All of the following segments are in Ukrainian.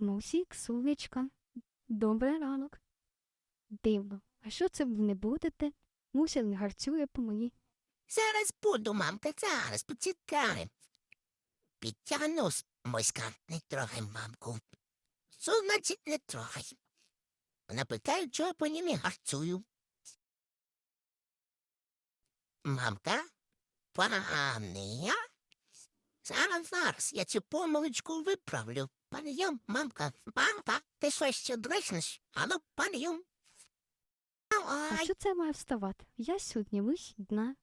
Мусік, сонечка. Добрий ранок. Дивно. А що це ви не будете? Муся не гарцює по мені. Зараз буду, мамка, зараз почекай. Підтягнусь, моська, не трогай мамку. Що не трогай? Вона питає, чого я по ній не гарцую. Мамка, пане, зараз, зараз, я цю помилочку виправлю. Пане Юм, мамка, мамка, ти що ще дришнеш? Алло, пане Юм. А що це має вставати? Я сьогодні вихідна.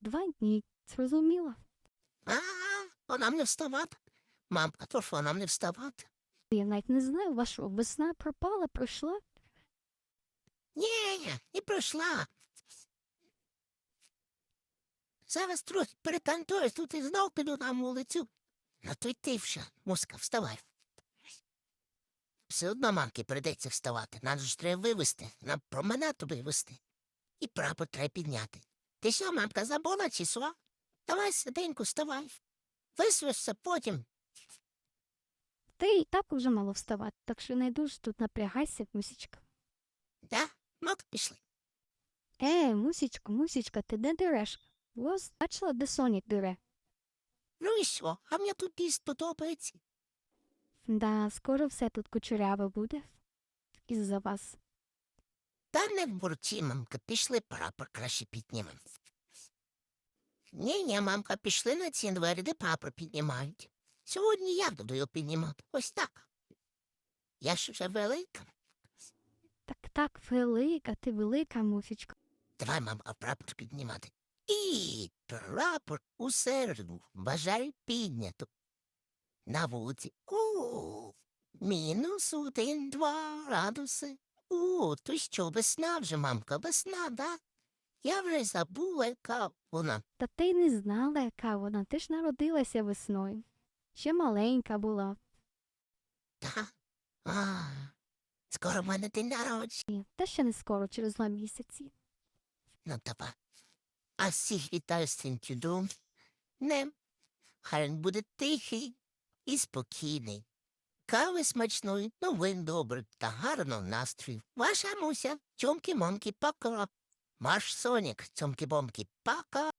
Два дні. Зрозуміла. а, вона не вставати. Мамка, то що нам не вставати? Я навіть не знаю, ваша весна пропала, пройшла. Ні, не пройшла. Зараз трохи перетантуюсь, тут і знов піду на вулицю. Ну то й ти вже, муска, вставай. Все одно мамки прийдеться вставати. Нас ж треба вивезти, на променад вивезти. І прапор треба підняти. Ти що, мамка, забула чи що? Давай, сиденьку, вставай. Висвишся потім. Ти і так уже мало вставати, так що не дуже тут напрягайся, мусічка. Да? Ну, пішли. Е, мусічка, мусічка, ти де дереш? Ось бачила, де Сонік дире. Ну і що? А мені тут дійсно подобається. Да, скоро все тут кучеряве буде. Із-за вас. Та не бурчи, мамка, пішли прапор краще піднімемо. Ні, ні, мамка, пішли на ці двері, де прапор піднімають. Сьогодні я буду його піднімати. Ось так. Я ж вже велика. Так, так, велика, ти велика, мусічка. Давай, мамка, прапор піднімати. І прапор у середу. Бажаю піднято. На вулиці. У мінус один, два градуси. У, то що, весна вже, мамка, весна, да? Я вже забула, яка вона. Та ти не знала, яка вона. Ти ж народилася весною. Ще маленька була. Та? А, скоро в мене день народження. Ні, Та ще не скоро, через два місяці. Ну, давай. А всіх вітаю з цим чудом. Днем. Хай він буде тихий і спокійний. Кави смачної, новин добрих та гарного настрою. Ваша муся, цьомки-момки, пока. Маш Сонік, цьомки-бомки, пока.